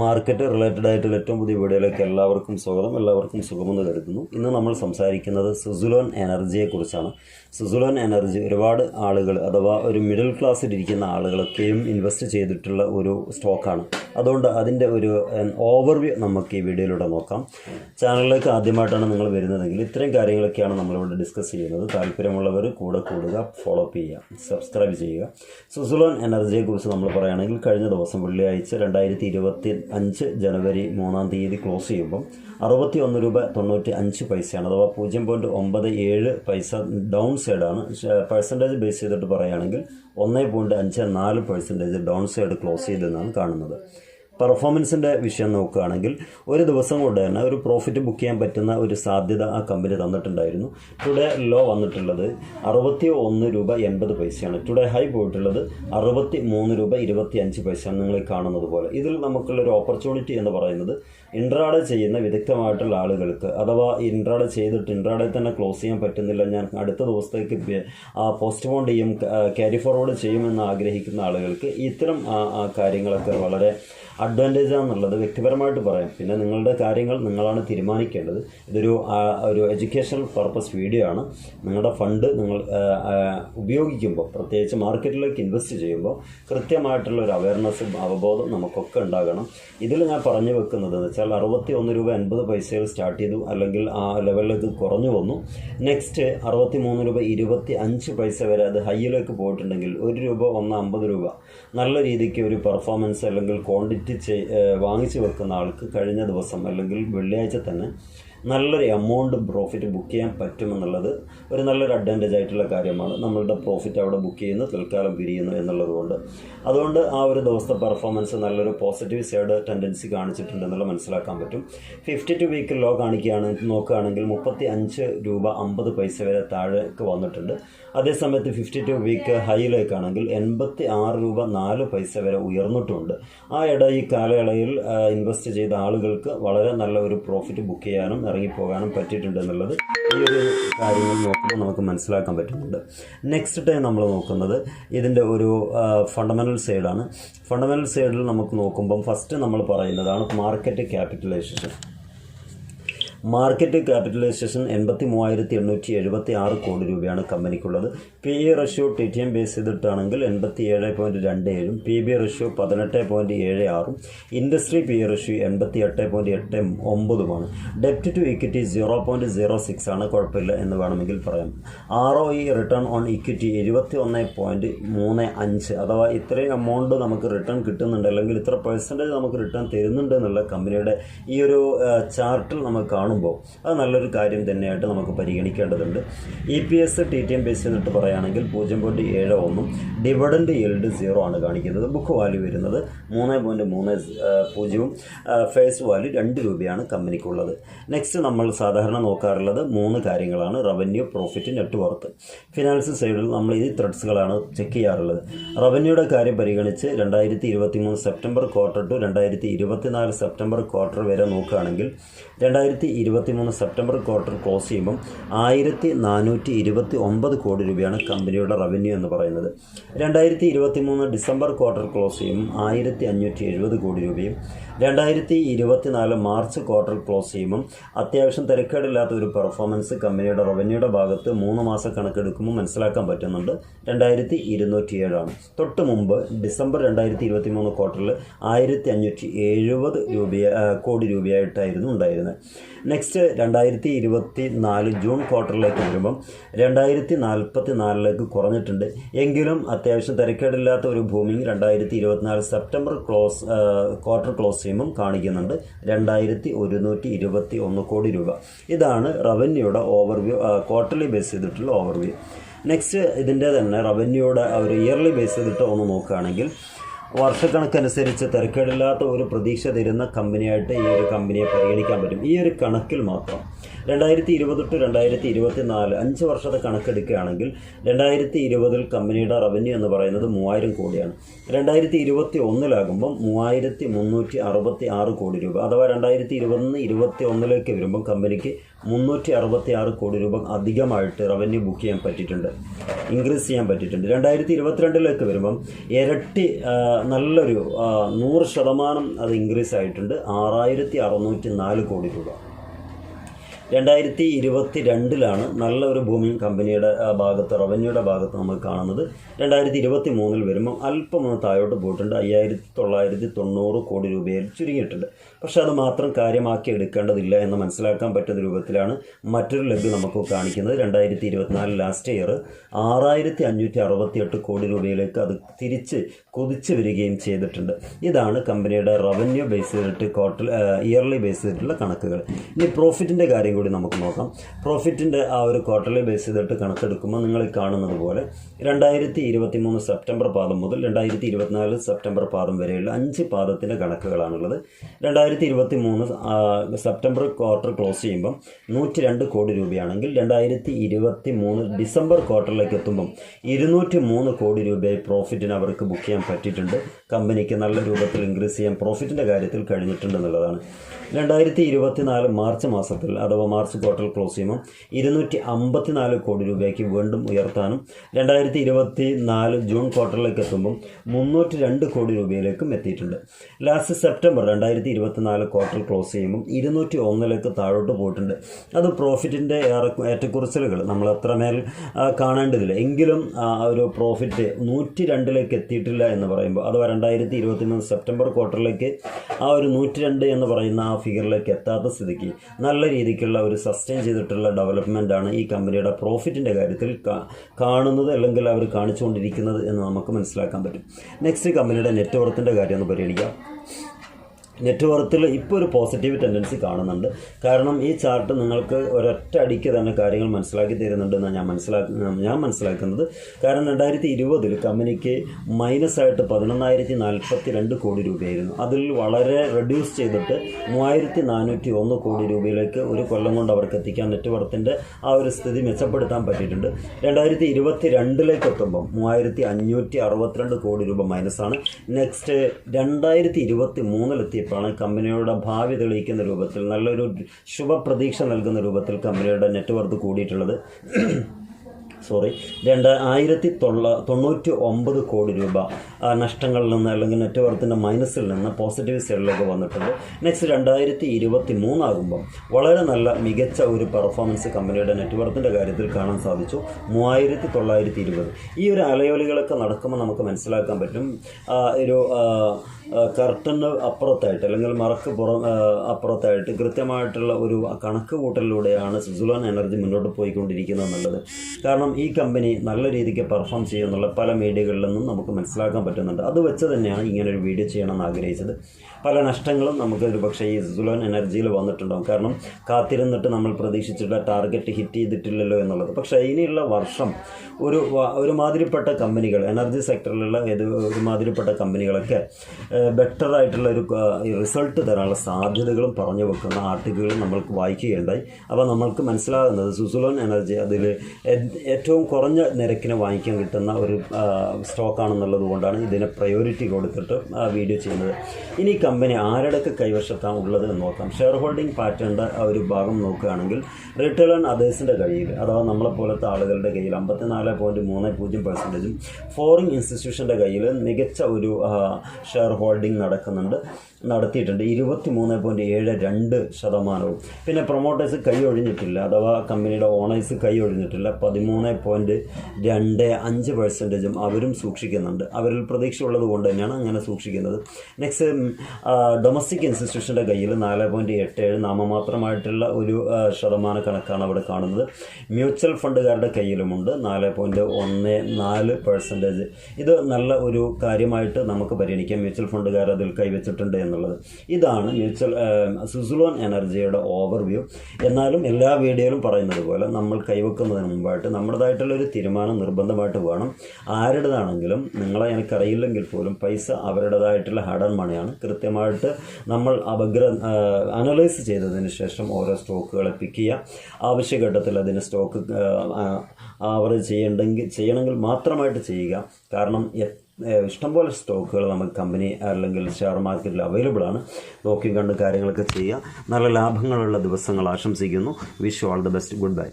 Market related ആയിട്ടുള്ള ഏറ്റവും പുതിയ വീഡിയോയിലേക്ക് എല്ലാവർക്കും സ്വാഗതം. എല്ലാവർക്കും സുഖമെന്ന് കരുതുന്നു. ഇന്ന് നമ്മൾ സംസാരിക്കുന്നത് സുസുലോൺ എനർജിയെ കുറിച്ചാണ്. സുസുലോൺ എനർജി ഒരുപാട് ആളുകൾ അഥവാ ഒരു മിഡിൽ ക്ലാസ്സിൽ ഇരിക്കുന്ന ആളുകളൊക്കെയും ഇൻവെസ്റ്റ് ചെയ്തിട്ടുള്ള ഒരു സ്റ്റോക്കാണ് അതുകൊണ്ട് അതിന്റെ ഒരു ഓവർവ്യൂ നമുക്ക് ഈ വീഡിയോയിലൂടെ നോക്കാം. ചാനലിലേക്ക് ആദ്യമായിട്ടാണ് നിങ്ങൾ വരുന്നതെങ്കിൽ ഇത്രയും കാര്യങ്ങളൊക്കെയാണ് നമ്മളിവിടെ ഡിസ്കസ് ചെയ്യുന്നത്. താല്പര്യമുള്ളവർ കൂടെ കൂടുക ഫോളോ അപ്പ് ചെയ്യുക സബ്സ്ക്രൈബ് ചെയ്യുക. സുസുലോൺ എനർജിയെക്കുറിച്ച് നമ്മൾ പറയുകയാണെങ്കിൽ കഴിഞ്ഞ ദിവസം വെള്ളിയാഴ്ച രണ്ടായിരത്തി ഇരുപത്തി അഞ്ച് ജനുവരി മൂന്നാം തീയതി ക്ലോസ് ചെയ്യുമ്പോൾ അറുപത്തി ഒന്ന് രൂപ തൊണ്ണൂറ്റി അഞ്ച് പൈസയാണ്. അഥവാ പൂജ്യം പോയിന്റ് ഒമ്പത് ഏഴ് പൈസ ഡൗൺ സൈഡാണ് പെർസെന്റേജ് ബേസ് ചെയ്തിട്ട് പറയുകയാണെങ്കിൽ ഒന്ന് പോയിന്റ് അഞ്ച് നാല് പെർസെന്റേജ് ഡൗൺ സൈഡ് ക്ലോസ് ചെയ്തെന്നാണ് കാണുന്നത്. പെർഫോമൻസിന്റെ വിഷയം നോക്കുകയാണെങ്കിൽ ഒരു ദിവസം കൊണ്ട് തന്നെ ഒരു പ്രോഫിറ്റ് ബുക്ക് ചെയ്യാൻ പറ്റുന്ന ഒരു സാധ്യത ആ കമ്പനി തന്നിട്ടുണ്ടായിരുന്നു. ടുഡേ ലോ വന്നിട്ടുള്ളത് അറുപത്തി ഒന്ന് രൂപ എൺപത് പൈസയാണ്. ടുഡേ ഹൈ പോയിട്ടുള്ളത് അറുപത്തി മൂന്ന് രൂപ ഇരുപത്തി അഞ്ച് പൈസയാണ് നിങ്ങൾ കാണുന്നത് പോലെ. ഇതിൽ നമുക്കുള്ള ഒരു ഓപ്പർച്യൂണിറ്റി എന്ന് പറയുന്നത് ഇൻട്രാഡേ ചെയ്യുന്ന വിദഗ്ധമായിട്ടുള്ള ആളുകൾക്ക് അഥവാ ഇൻട്രാഡേ ചെയ്തിട്ട് ഇൻട്രാഡേ തന്നെ ക്ലോസ് ചെയ്യാൻ പറ്റുന്നില്ല ഞാൻ അടുത്ത ദിവസത്തേക്ക് പോസ്റ്റ്പോൺ ചെയ്യും ക്യാരി ഫോർവേഡ് ചെയ്യുമെന്ന് ആഗ്രഹിക്കുന്ന ആളുകൾക്ക് ഇത്തരം കാര്യങ്ങളൊക്കെ വളരെ അഡ്വാന്റേജ് ആണെന്നുള്ളത് വ്യക്തിപരമായിട്ട് പറയാം. പിന്നെ നിങ്ങളുടെ കാര്യങ്ങൾ നിങ്ങളാണ് തീരുമാനിക്കേണ്ടത്. ഇതൊരു ഒരു എഡ്യൂക്കേഷണൽ പർപ്പസ് വീഡിയോ ആണ്. നിങ്ങളുടെ ഫണ്ട് നിങ്ങൾ ഉപയോഗിക്കുമ്പോൾ പ്രത്യേകിച്ച് മാർക്കറ്റിലേക്ക് ഇൻവെസ്റ്റ് ചെയ്യുമ്പോൾ കൃത്യമായിട്ടുള്ള ഒരു അവയർനെസ്സും അവബോധം നമുക്കൊക്കെ ഉണ്ടാകണം. ഇതിൽ ഞാൻ പറഞ്ഞു വെക്കുന്നത് എന്ന് വെച്ചാൽ അറുപത്തി ഒന്ന് രൂപ എൺപത് പൈസയിൽ സ്റ്റാർട്ട് ചെയ്തു അല്ലെങ്കിൽ ആ ലെവലിലേക്ക് കുറഞ്ഞു വന്നു. നെക്സ്റ്റ് അറുപത്തി മൂന്ന് രൂപ ഇരുപത്തി അഞ്ച് പൈസ വരെ അത് ഹൈയിലേക്ക് പോയിട്ടുണ്ടെങ്കിൽ ഒരു രൂപ ഒന്ന് അമ്പത് രൂപ. നല്ല രീതിക്ക് ഒരു പെർഫോമൻസ് അല്ലെങ്കിൽ ക്വാണ്ടിറ്റി ഏഹ് വാങ്ങിച്ചു വെക്കുന്ന ആൾക്ക് കഴിഞ്ഞ ദിവസം അല്ലെങ്കിൽ വെള്ളിയാഴ്ച തന്നെ നല്ലൊരു എമൗണ്ട് പ്രോഫിറ്റ് ബുക്ക് ചെയ്യാൻ പറ്റുമെന്നുള്ളത് ഒരു നല്ലൊരു അഡ്വാന്റേജ് ആയിട്ടുള്ള കാര്യമാണ്. നമ്മളുടെ പ്രോഫിറ്റ് അവിടെ ബുക്ക് ചെയ്യുന്നു തൽക്കാലം പിരിയുന്നു എന്നുള്ളതുകൊണ്ട് അതുകൊണ്ട് ആ ഒരു ദിവസത്തെ പെർഫോമൻസ് നല്ലൊരു പോസിറ്റീവ് സൈഡ് ടെൻഡൻസി കാണിച്ചിട്ടുണ്ടെന്നുള്ള മനസ്സിലാക്കാൻ പറ്റും. ഫിഫ്റ്റി ടു വീക്ക് ലോ കാണിക്കുകയാണ് നോക്കുകയാണെങ്കിൽ മുപ്പത്തി അഞ്ച് രൂപ അമ്പത് പൈസ വരെ താഴേക്ക് വന്നിട്ടുണ്ട്. അതേസമയത്ത് ഫിഫ്റ്റി ടു വീക്ക് ഹൈയിലേക്കാണെങ്കിൽ എൺപത്തി ആറ് രൂപ നാല് പൈസ വരെ ഉയർന്നിട്ടുണ്ട്. ആ ഇട ഈ കാലയളവിൽ ഇൻവെസ്റ്റ് ചെയ്ത ആളുകൾക്ക് വളരെ നല്ല ഒരു പ്രോഫിറ്റ് ബുക്ക് ചെയ്യാനും ഇറങ്ങിപ്പോകാനും പറ്റിയിട്ടുണ്ട് എന്നുള്ളത് ഈ ഒരു കാര്യങ്ങൾ നോക്കുമ്പോൾ നമുക്ക് മനസ്സിലാക്കാൻ പറ്റുന്നുണ്ട്. നെക്സ്റ്റ് ടൈം നമ്മൾ നോക്കുന്നത് ഇതിന്റെ ഒരു ഫണ്ടമെന്റൽ സൈഡാണ് ഫണ്ടമെന്റൽ സൈഡിൽ നമുക്ക് നോക്കുമ്പം ഫസ്റ്റ് നമ്മൾ പറയുന്നതാണ് മാർക്കറ്റ് ക്യാപിറ്റലൈസേഷൻ മാർക്കറ്റ് ക്യാപിറ്റലൈസേഷൻ എൺപത്തി മൂവായിരത്തി എണ്ണൂറ്റി എഴുപത്തി ആറ് കോടി രൂപയാണ് കമ്പനിക്കുള്ളത്. P E ratio T T M base ചെയ്തിട്ടാണെങ്കിൽ എൺപത്തി ഏഴ് പോയിന്റ് രണ്ട് ഏഴും പി ബി റഷ്യോ പതിനെട്ട് പോയിന്റ് ഏഴ് ആറും ഇൻഡസ്ട്രി പി ഇ റഷ്യോ എൺപത്തി എട്ട് പോയിന്റ് എട്ട് ഒമ്പതുമാണ്. ഡെപ്റ്റ് to equity zero point zero six ആണ് കുഴപ്പമില്ല എന്ന് വേണമെങ്കിൽ പറയാം. R O E return on equity എഴുപത്തി ഒന്ന് പോയിന്റ് മൂന്ന് അഞ്ച് അഥവാ ഇത്രയും എമൗണ്ട് നമുക്ക് റിട്ടേൺ കിട്ടുന്നുണ്ട് അല്ലെങ്കിൽ ഇത്ര പെർസെന്റേജ് നമുക്ക് റിട്ടേൺ തരുന്നുണ്ട് എന്നുള്ള കമ്പനിയുടെ ഈ ഒരു ചാർട്ടിൽ നമുക്ക് കാണുമ്പോൾ അത് നല്ലൊരു കാര്യം തന്നെയായിട്ട് നമുക്ക് പരിഗണിക്കേണ്ടതുണ്ട്. E P S T T M base ചെയ്തിട്ട് പറയുകയാണെങ്കിൽ പൂജ്യം പോയിന്റ് ഏഴ് ഒന്നും ഡിവിഡൻഡ് yield സീറോ ആണ് കാണിക്കുന്നത്. ബുക്ക് വാല്യൂ വരുന്നത് മൂന്ന് പോയിന്റ് മൂന്ന് പൂജ്യവും ഫേസ് വാല്യൂ രണ്ട് രൂപയാണ് കമ്പനിക്കുള്ളത്. നെക്സ്റ്റ് നമ്മൾ സാധാരണ നോക്കാറുള്ളത് മൂന്ന് കാര്യങ്ങളാണ്. Revenue profit net worth finance സൈഡിൽ നമ്മൾ ഈ ത്രെഡ്സുകളാണ് ചെക്ക് ചെയ്യാറുള്ളത്. റവന്യൂയുടെ കാര്യം പരിഗണിച്ച് രണ്ടായിരത്തി ഇരുപത്തി മൂന്ന് സെപ്റ്റംബർ ക്വാർട്ടർ ടു രണ്ടായിരത്തി ഇരുപത്തിനാല് സെപ്റ്റംബർ ക്വാർട്ടർ വരെ നോക്കുകയാണെങ്കിൽ രണ്ടായിരത്തി ഇരുപത്തി മൂന്ന് സെപ്റ്റംബർ ക്വാർട്ടർ ക്ലോസ് ചെയ്യുമ്പം ആയിരത്തി നാനൂറ്റി ഇരുപത്തി ഒമ്പത് കോടി രൂപയാണ് കമ്പനിയുടെ റവന്യൂ എന്ന് പറയുന്നത്. രണ്ടായിരത്തി ഇരുപത്തി മൂന്ന് ഡിസംബർ ക്വാർട്ടർ ക്ലോസ് ചെയ്യുമ്പം ആയിരത്തി അഞ്ഞൂറ്റി എഴുപത് കോടി രൂപയും രണ്ടായിരത്തി ഇരുപത്തിനാല് മാർച്ച് ക്വാർട്ടർ ക്ലോസ് ചെയ്യുമ്പം അത്യാവശ്യം തിരക്കേടില്ലാത്ത ഒരു പെർഫോമൻസ് കമ്പനിയുടെ റവന്യൂയുടെ ഭാഗത്ത് മൂന്ന് മാസ കണക്കെടുക്കുമ്പോൾ മനസ്സിലാക്കാൻ പറ്റുന്നുണ്ട്. രണ്ടായിരത്തി ഇരുന്നൂറ്റി ഏഴാണ് തൊട്ട് മുമ്പ് ഡിസംബർ രണ്ടായിരത്തി ഇരുപത്തി മൂന്ന് ക്വാർട്ടറിൽ ആയിരത്തി അഞ്ഞൂറ്റി എഴുപത് രൂപ കോടി രൂപയായിട്ടായിരുന്നു ഉണ്ടായിരുന്നത്. നെക്സ്റ്റ് രണ്ടായിരത്തി ഇരുപത്തി നാല് ജൂൺ ക്വാർട്ടറിലേക്ക് വരുമ്പം രണ്ടായിരത്തി നാൽപ്പത്തി നാലിലേക്ക് കുറഞ്ഞിട്ടുണ്ട്. എങ്കിലും അത്യാവശ്യം തിരക്കേടില്ലാത്ത ഒരു ഭൂമിങ് രണ്ടായിരത്തി ഇരുപത്തിനാല് സെപ്റ്റംബർ ക്ലോസ് ക്വാർട്ടർ ക്ലോസ് ചെയ്യുമ്പം കാണിക്കുന്നുണ്ട്. രണ്ടായിരത്തി ഒരുന്നൂറ്റി ഇരുപത്തി ഒന്ന് കോടി രൂപ. ഇതാണ് റവന്യൂയുടെ ഓവർവ്യൂ ക്വാർട്ടർലി ബേസ് ചെയ്തിട്ടുള്ള ഓവർവ്യൂ നെക്സ്റ്റ് ഇതിന്റെ തന്നെ റവന്യൂയുടെ ഒരു ഇയർലി ബേസ് ചെയ്തിട്ട് ഒന്ന് നോക്കുകയാണെങ്കിൽ വർഷക്കണക്കനുസരിച്ച് തിരക്കേടില്ലാത്ത ഒരു പ്രതീക്ഷ തരുന്ന കമ്പനിയായിട്ട് ഈ ഒരു കമ്പനിയെ പരിഗണിക്കാൻ പറ്റും. ഈ ഒരു കണക്കിൽ മാത്രം. രണ്ടായിരത്തി ഇരുപത് ടു രണ്ടായിരത്തി ഇരുപത്തി നാല് അഞ്ച് വർഷത്തെ കണക്കെടുക്കുകയാണെങ്കിൽ രണ്ടായിരത്തി ഇരുപതിൽ കമ്പനിയുടെ റവന്യൂ എന്ന് പറയുന്നത് മൂവായിരം കോടിയാണ്. രണ്ടായിരത്തി ഇരുപത്തി ഒന്നിലാകുമ്പം മൂവായിരത്തി മുന്നൂറ്റി അറുപത്തി ആറ് കോടി രൂപ. അഥവാ രണ്ടായിരത്തി ഇരുപത്തൊന്ന് ഇരുപത്തി ഒന്നിലേക്ക് വരുമ്പം കമ്പനിക്ക് മുന്നൂറ്റി അറുപത്തി ആറ് കോടി രൂപ അധികമായിട്ട് റവന്യൂ ബുക്ക് ചെയ്യാൻ പറ്റിയിട്ടുണ്ട്. ഇൻക്രീസ് ചെയ്യാൻ പറ്റിയിട്ടുണ്ട്. രണ്ടായിരത്തി ഇരുപത്തിരണ്ടിലേക്ക് വരുമ്പം ഇരട്ടി നല്ലൊരു നൂറ് ശതമാനം അത് ഇൻക്രീസ് ആയിട്ടുണ്ട്. ആറായിരത്തി അറുന്നൂറ്റി നാല് കോടി രൂപ. രണ്ടായിരത്തി ഇരുപത്തി രണ്ടിലാണ് നല്ല ഒരു ഭൂമി കമ്പനിയുടെ ഭാഗത്ത് റവന്യൂയുടെ ഭാഗത്ത് നമ്മൾ കാണുന്നത്. രണ്ടായിരത്തി ഇരുപത്തി മൂന്നിൽ വരുമ്പോൾ അല്പം ഒന്ന് താഴോട്ട് പോയിട്ടുണ്ട്. അയ്യായിരത്തി തൊള്ളായിരത്തി തൊണ്ണൂറ് കോടി രൂപയിൽ ചുരുങ്ങിയിട്ടുണ്ട്. പക്ഷെ അത് മാത്രം കാര്യമാക്കി എടുക്കേണ്ടതില്ല എന്ന് മനസ്സിലാക്കാൻ പറ്റുന്ന രൂപത്തിലാണ് മറ്റൊരു ലഭ്യ നമുക്ക് കാണിക്കുന്നത്. രണ്ടായിരത്തി ഇരുപത്തിനാല് ലാസ്റ്റ് ഇയർ ആറായിരത്തി അഞ്ഞൂറ്റി അറുപത്തി എട്ട് കോടി രൂപയിലേക്ക് അത് തിരിച്ച് കുതിച്ചു വരികയും ചെയ്തിട്ടുണ്ട്. ഇതാണ് കമ്പനിയുടെ റവന്യൂ ബേസ് ചെയ്തിട്ട് ക്വാർട്ടർ ഇയർലി ബേസ് ചെയ്തിട്ടുള്ള കണക്കുകൾ. ഇനി പ്രോഫിറ്റിന്റെ കാര്യം കൂടി നമുക്ക് നോക്കാം. പ്രോഫിറ്റിന്റെ ആ ഒരു ക്വാർട്ടർലി ബേസ് ചെയ്തിട്ട് കണക്കെടുക്കുമ്പോൾ നിങ്ങൾ കാണുന്നത് പോലെ രണ്ടായിരത്തി ഇരുപത്തി മൂന്ന് സെപ്റ്റംബർ പാദം മുതൽ രണ്ടായിരത്തി ഇരുപത്തിനാല് സെപ്റ്റംബർ പാദം വരെയുള്ള അഞ്ച് പാദത്തിന്റെ കണക്കുകളാണുള്ളത്. രണ്ടായിരത്തി ഇരുപത്തി മൂന്ന് സെപ്റ്റംബർ ക്വാർട്ടർ ക്ലോസ് ചെയ്യുമ്പം നൂറ്റി രണ്ട് കോടി രൂപയാണെങ്കിൽ രണ്ടായിരത്തി ഇരുപത്തി മൂന്ന് ഡിസംബർ ക്വാർട്ടറിലേക്ക് എത്തുമ്പം ഇരുന്നൂറ്റി മൂന്ന് കോടി രൂപയായി പ്രോഫിറ്റിന് അവർക്ക് ബുക്ക് ചെയ്യാൻ പറ്റിയിട്ടുണ്ട്. കമ്പനിക്ക് നല്ല രൂപത്തിൽ ഇൻക്രീസ് ചെയ്യാൻ പ്രോഫിറ്റിന്റെ കാര്യത്തിൽ കഴിഞ്ഞിട്ടുണ്ട് എന്നുള്ളതാണ്. രണ്ടായിരത്തി ഇരുപത്തിനാല് മാർച്ച് മാസത്തിൽ അഥവാ മാർച്ച് ക്വാർട്ടർ ക്ലോസ് ചെയ്യുമ്പോൾ ഇരുന്നൂറ്റി അമ്പത്തിനാല് കോടി രൂപയ്ക്ക് വീണ്ടും ഉയർത്താനും രണ്ടായിരത്തി ഇരുപത്തി നാല് ജൂൺ ക്വാർട്ടറിലേക്ക് എത്തുമ്പോൾ മുന്നൂറ്റി രണ്ട് കോടി രൂപയിലേക്കും എത്തിയിട്ടുണ്ട്. ലാസ്റ്റ് സെപ്റ്റംബർ രണ്ടായിരത്തി ഇരുപത്തിനാല് ക്വാർട്ടർ ക്ലോസ് ചെയ്യുമ്പോൾ ഇരുന്നൂറ്റി ഒന്നിലേക്ക് താഴോട്ട് പോയിട്ടുണ്ട്. അത് പ്രോഫിറ്റിന്റെ ഏറെ ഏറ്റക്കുറച്ചിലുകൾ. നമ്മൾ അത്രമേൽ കാണേണ്ടതില്ല. എങ്കിലും ആ ഒരു പ്രോഫിറ്റ് നൂറ്റി രണ്ടിലേക്ക് എത്തിയിട്ടില്ല എന്ന് പറയുമ്പോൾ അഥവാ രണ്ടായിരത്തി ഇരുപത്തി മൂന്ന് സെപ്റ്റംബർ ക്വാർട്ടറിലേക്ക് ആ ഒരു നൂറ്റി രണ്ട് എന്ന് പറയുന്ന ആ ഫിഗറിലേക്ക് എത്താത്ത സ്ഥിതിക്ക് നല്ല രീതിക്കുള്ള ഒരു സസ്റ്റെയിൻ ചെയ്തിട്ടുള്ള ഡെവലപ്മെന്റ് ആണ് ഈ കമ്പനിയുടെ പ്രോഫിറ്റിന്റെ കാര്യത്തിൽ കാണുന്നത് അല്ലെങ്കിൽ അവർ കാണിച്ചുകൊണ്ടിരിക്കുന്നത് എന്ന് നമുക്ക് മനസ്സിലാക്കാൻ പറ്റും. നെക്സ്റ്റ് കമ്പനിയുടെ നെറ്റ് വർത്തിന്റെ കാര്യം ഒന്ന് പരിഗണിക്കാം. നെറ്റ് വർത്തിൽ ഇപ്പോൾ ഒരു പോസിറ്റീവ് ടെൻഡൻസി കാണുന്നുണ്ട്. കാരണം ഈ ചാർട്ട് നിങ്ങൾക്ക് ഒരൊറ്റ അടിക്ക് തന്നെ കാര്യങ്ങൾ മനസ്സിലാക്കി തരുന്നുണ്ട് തരുന്നുണ്ടെന്നാണ് ഞാൻ മനസ്സിലാക്കുന്നത് ഞാൻ മനസ്സിലാക്കുന്നത്. കാരണം രണ്ടായിരത്തി ഇരുപതിൽ കമ്പനിക്ക് മൈനസ് ആയിട്ട് പതിനൊന്നായിരത്തി നാൽപ്പത്തി രണ്ട് കോടി രൂപയായിരുന്നു. അതിൽ വളരെ റെഡ്യൂസ് ചെയ്തിട്ട് മൂവായിരത്തി നാനൂറ്റി ഒന്ന് കോടി രൂപയിലേക്ക് ഒരു കൊല്ലം കൊണ്ട് അവർക്ക് എത്തിക്കാൻ നെറ്റ് വർത്തിന്റെ ആ ഒരു സ്ഥിതി മെച്ചപ്പെടുത്താൻ പറ്റിയിട്ടുണ്ട്. രണ്ടായിരത്തി ഇരുപത്തി രണ്ടിലേക്ക് എത്തുമ്പം മൂവായിരത്തി അഞ്ഞൂറ്റി അറുപത്തിരണ്ട് കോടി രൂപ മൈനസ് ആണ്. നെക്സ്റ്റ് രണ്ടായിരത്തി ഇരുപത്തി മൂന്നിലെത്തിയപ്പോഴാണ് കമ്പനിയുടെ ഭാവി തെളിയിക്കുന്ന രൂപത്തിൽ നല്ലൊരു ശുഭപ്രതീക്ഷ നൽകുന്ന രൂപത്തിൽ കമ്പനിയുടെ നെറ്റ്വർത്ത് കൂടിയിട്ടുള്ളത്. സോറി രണ്ട് ആയിരത്തി തൊള്ള തൊണ്ണൂറ്റി ഒമ്പത് കോടി രൂപ നഷ്ടങ്ങളിൽ നിന്ന് അല്ലെങ്കിൽ നെറ്റ് വർത്തിന്റെ മൈനസിൽ നിന്ന് പോസിറ്റീവ് സൈഡിലേക്ക് വന്നിട്ടുണ്ട്. നെക്സ്റ്റ് രണ്ടായിരത്തി ഇരുപത്തി മൂന്നാകുമ്പം വളരെ നല്ല മികച്ച ഒരു പെർഫോമൻസ് കമ്പനിയുടെ നെറ്റ് വർത്തിന്റെ കാര്യത്തിൽ കാണാൻ സാധിച്ചു. മൂവായിരത്തി തൊള്ളായിരത്തി ഇരുപത്. ഈ ഒരു അലയോലികളൊക്കെ നടക്കുമ്പോൾ നമുക്ക് മനസ്സിലാക്കാൻ പറ്റും. ഒരു കർട്ടന് അപ്പുറത്തായിട്ട് അല്ലെങ്കിൽ മറക്ക് പുറം അപ്പുറത്തായിട്ട് കൃത്യമായിട്ടുള്ള ഒരു കണക്ക് കൂട്ടലിലൂടെയാണ് സുസുലോൺ എനർജി മുന്നോട്ട് പോയിക്കൊണ്ടിരിക്കുന്നത് എന്നുള്ളത്. കാരണം ഈ കമ്പനി നല്ല രീതിക്ക് പെർഫോം ചെയ്യുമെന്നുള്ള പല മീഡിയകളിൽ നിന്നും നമുക്ക് മനസ്സിലാക്കാൻ പറ്റുന്നുണ്ട്. അത് വെച്ച് തന്നെയാണ് ഇങ്ങനൊരു വീഡിയോ ചെയ്യണമെന്ന് ആഗ്രഹിച്ചത്. പല നഷ്ടങ്ങളും നമുക്ക് ഒരു പക്ഷേ ഈ സുലോൻ എനർജിയിൽ വന്നിട്ടുണ്ടാകും കാരണം കാത്തിരുന്നിട്ട് നമ്മൾ പ്രതീക്ഷിച്ചിട്ടുള്ള ടാർഗറ്റ് ഹിറ്റ് ചെയ്തിട്ടില്ലല്ലോ എന്നുള്ളത്. പക്ഷേ ഇനിയുള്ള വർഷം ഒരു ഒരുമാതിരിപ്പെട്ട കമ്പനികൾ എനർജി സെക്ടറിലുള്ള ഏത് ഒരുമാതിരിപ്പെട്ട കമ്പനികളൊക്കെ ബെറ്റർ ആയിട്ടുള്ള ഒരു റിസൾട്ട് തരാനുള്ള സാധ്യതകളും പറഞ്ഞു വെക്കുന്ന ആർട്ടിക്കിളും നമ്മൾക്ക് വായിക്കുകയുണ്ടായി. അപ്പോൾ നമ്മൾക്ക് മനസ്സിലാകുന്നത് സുസുലോൺ എനർജി അതിൽ ഏറ്റവും കുറഞ്ഞ നിരക്കിന് വാങ്ങിക്കാൻ കിട്ടുന്ന ഒരു സ്റ്റോക്കാണെന്നുള്ളത് കൊണ്ടാണ് ഇതിനെ പ്രയോറിറ്റി കൊടുത്തിട്ട് വീഡിയോ ചെയ്യുന്നത്. ഇനി കമ്പനി ആരുടെയൊക്കെ കൈവശത്താണ് ഉള്ളത് എന്ന് നോക്കാം. ഷെയർ ഹോൾഡിംഗ് പാറ്റേണിന്റെ ആ ഒരു ഭാഗം നോക്കുകയാണെങ്കിൽ റിട്ടേൺ ആൻഡ് അതേഴ്സിന്റെ കയ്യിൽ അഥവാ നമ്മളെപ്പോലത്തെ ആളുകളുടെ കയ്യിൽ അമ്പത്തിനാല് പോയിന്റ് മൂന്ന് പൂജ്യം പെർസെന്റേജും ഫോറിൻ ഇൻസ്റ്റിറ്റ്യൂഷന്റെ കയ്യിൽ മികച്ച ഒരു ഷെയർ ഹോൾഡിംഗ് നടക്കുന്നുണ്ട് നടത്തിയിട്ടുണ്ട്. ഇരുപത്തി മൂന്ന് പോയിന്റ് ഏഴ് രണ്ട് ശതമാനവും. പിന്നെ പ്രൊമോട്ടേഴ്സ് കൈ ഒഴിഞ്ഞിട്ടില്ല അഥവാ കമ്പനിയുടെ ഓണേഴ്സ് കൈ ഒഴിഞ്ഞിട്ടില്ല പതിമൂന്ന് പോയിന്റ് രണ്ട് അഞ്ച് പെർസെന്റേജും അവരും സൂക്ഷിക്കുന്നുണ്ട്. അവരിൽ പ്രതീക്ഷ ഉള്ളത് കൊണ്ട് തന്നെയാണ് അങ്ങനെ സൂക്ഷിക്കുന്നത്. നെക്സ്റ്റ് ഡൊമസ്റ്റിക് ഇൻസ്റ്റിറ്റ്യൂഷന്റെ കയ്യിൽ നാല് പോയിന്റ് എട്ട് ഏഴ് നാമമാത്രമായിട്ടുള്ള ഒരു ശതമാന കണക്കാണ് അവിടെ കാണുന്നത്. മ്യൂച്വൽ ഫണ്ടുകാരുടെ കയ്യിലുമുണ്ട്. നാല് പോയിന്റ് ഒന്ന് നാല് പെർസെന്റേജ് ഇത് നല്ല ഒരു കാര്യമായിട്ട് നമുക്ക് പരിഗണിക്കാം. മ്യൂച്വൽ ഫണ്ടുകാർ അതിൽ കൈവച്ചിട്ടുണ്ട് എന്നുള്ളത്. ഇതാണ് മ്യൂച്വൽ സുസുലോൺ എനർജിയുടെ ഓവർവ്യൂ എന്നാലും എല്ലാ വീഡിയോയിലും പറയുന്നത് പോലെ നമ്മൾ കൈവെക്കുന്നതിന് മുമ്പായിട്ട് നമ്മുടേതായിട്ടുള്ള ഒരു തീരുമാനം നിർബന്ധമായിട്ട് വേണം. ആരുടേതാണെങ്കിലും നിങ്ങളെ എനിക്കറിയില്ലെങ്കിൽ പോലും പൈസ അവരുടേതായിട്ടുള്ള ഹാർഡ് ആൻഡ് മണിയാണ് കൃത്യമായിട്ട് നമ്മൾ അപഗ്ര അനലൈസ് ചെയ്തതിന് ശേഷം ഓരോ സ്റ്റോക്കുകളെ പിക്ക് ചെയ്യുക. ആവശ്യഘട്ടത്തിൽ അതിന് സ്റ്റോക്ക് അവർ ചെയ്യണ്ടെങ്കിൽ ചെയ്യണമെങ്കിൽ മാത്രമായിട്ട് ചെയ്യുക. കാരണം ഇഷ്ടംപോലെ സ്റ്റോക്കുകൾ നമുക്ക് കമ്പനി അല്ലെങ്കിൽ ഷെയർ മാർക്കറ്റിൽ അവൈലബിൾ ആണ്. നോക്കി കണ്ട് കാര്യങ്ങളൊക്കെ ചെയ്യുക. നല്ല ലാഭങ്ങളുള്ള ദിവസങ്ങൾ ആശംസിക്കുന്നു. Wish all the best goodbye